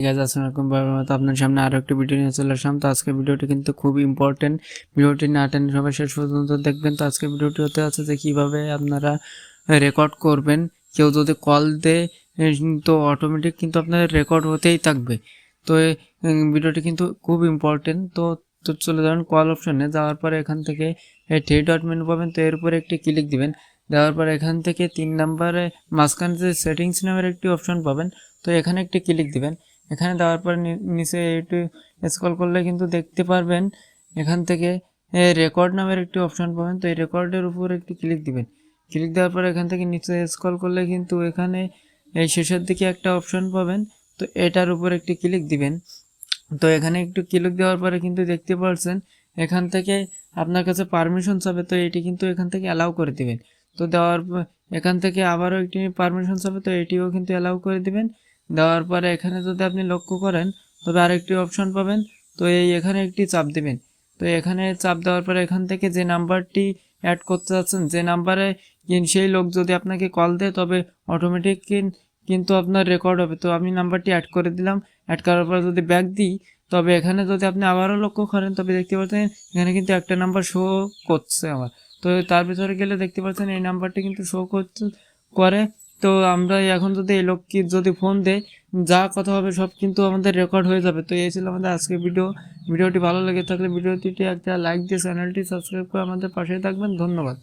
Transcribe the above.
ঠিক আছে আসসালামাইকুম তো আপনার সামনে আরও একটি ভিডিও নিয়ে চলে আসলাম। তো আজকে ভিডিওটি কিন্তু খুব ইম্পর্টেন্ট ভিডিওটি না টেনে সবাই শেষ পর্যন্ত দেখবেন। তো আজকে ভিডিওটি হতে আছে যে কীভাবে আপনারা রেকর্ড করবেন। কেউ যদি কল দেয় তো অটোমেটিক কিন্তু আপনার রেকর্ড হতেই থাকবে। তো ভিডিওটি কিন্তু খুব ইম্পর্টেন্ট তো তো চলে যাবেন কল অপশনে যাওয়ার পরে এখান থেকে থ্রি ডট মেনু পাবেন। তো এর উপরে একটি ক্লিক দিবেন। দেওয়ার পর এখান থেকে তিন নম্বরে মাঝখানে যে সেটিংস নামের একটি অপশন পাবেন। তো এখানে একটি ক্লিক দিবেন। এখানে দেওয়ার পরে নিচে একটু স্ক্রল করলে কিন্তু দেখতে পারবেন। এখান থেকে রেকর্ড নামের একটি অপশন পাবেন। তো এই রেকর্ডের উপর একটি ক্লিক দিবেন। ক্লিক দেওয়ার পরে এখান থেকে নিচে স্ক্রল করলে কিন্তু এখানে এই শেষের দিকে একটা অপশন পাবেন। তো এটার উপর একটি ক্লিক দিবেন। তো এখানে একটু ক্লিক দেওয়ার পরে কিন্তু দেখতে পাচ্ছেন এখান থেকে আপনার কাছে পারমিশন চাবে। তো এটি কিন্তু এখান থেকে অ্যালাউ করে দিবেন। তো দেওয়ার এখান থেকে আবারও একটি পারমিশন চাবে। তো এটিও কিন্তু অ্যালাউ করে দিবেন। দেওয়ার পরে এখানে যদি আপনি লক্ষ্য করেন, তবে আরেকটি অপশন পাবেন। তো এই এখানে একটি চাপ দেবেন। তো এখানে চাপ দেওয়ার পরে এখান থেকে যে নাম্বারটি অ্যাড করতে যাচ্ছেন, যে নাম্বারে সেই লোক যদি আপনাকে কল দেয়, তবে অটোমেটিক কিন্তু আপনার রেকর্ড হবে। তো আমি নাম্বারটি অ্যাড করে দিলাম। অ্যাড করার পর যদি ব্যাক দিই, তবে এখানে যদি আপনি আবারও লক্ষ্য করেন, তবে দেখতে পাচ্ছেন এখানে কিন্তু একটা নাম্বার শো করছে আমার। তো তার ভিতরে গেলে দেখতে পাচ্ছেন এই নাম্বারটি কিন্তু শো করতে, করে। তো আমরা এখন যদি এই লোককে যদি ফোন দেয় যা কথা হবে সব কিন্তু আমাদের রেকর্ড হয়ে যাবে। তো এই ছিল আমাদের আজকে ভিডিও ভিডিওটি ভালো লেগে থাকলে ভিডিওটি একটা লাইক দিয়ে চ্যানেলটি সাবস্ক্রাইব করে আমাদের পাশে থাকবেন। ধন্যবাদ।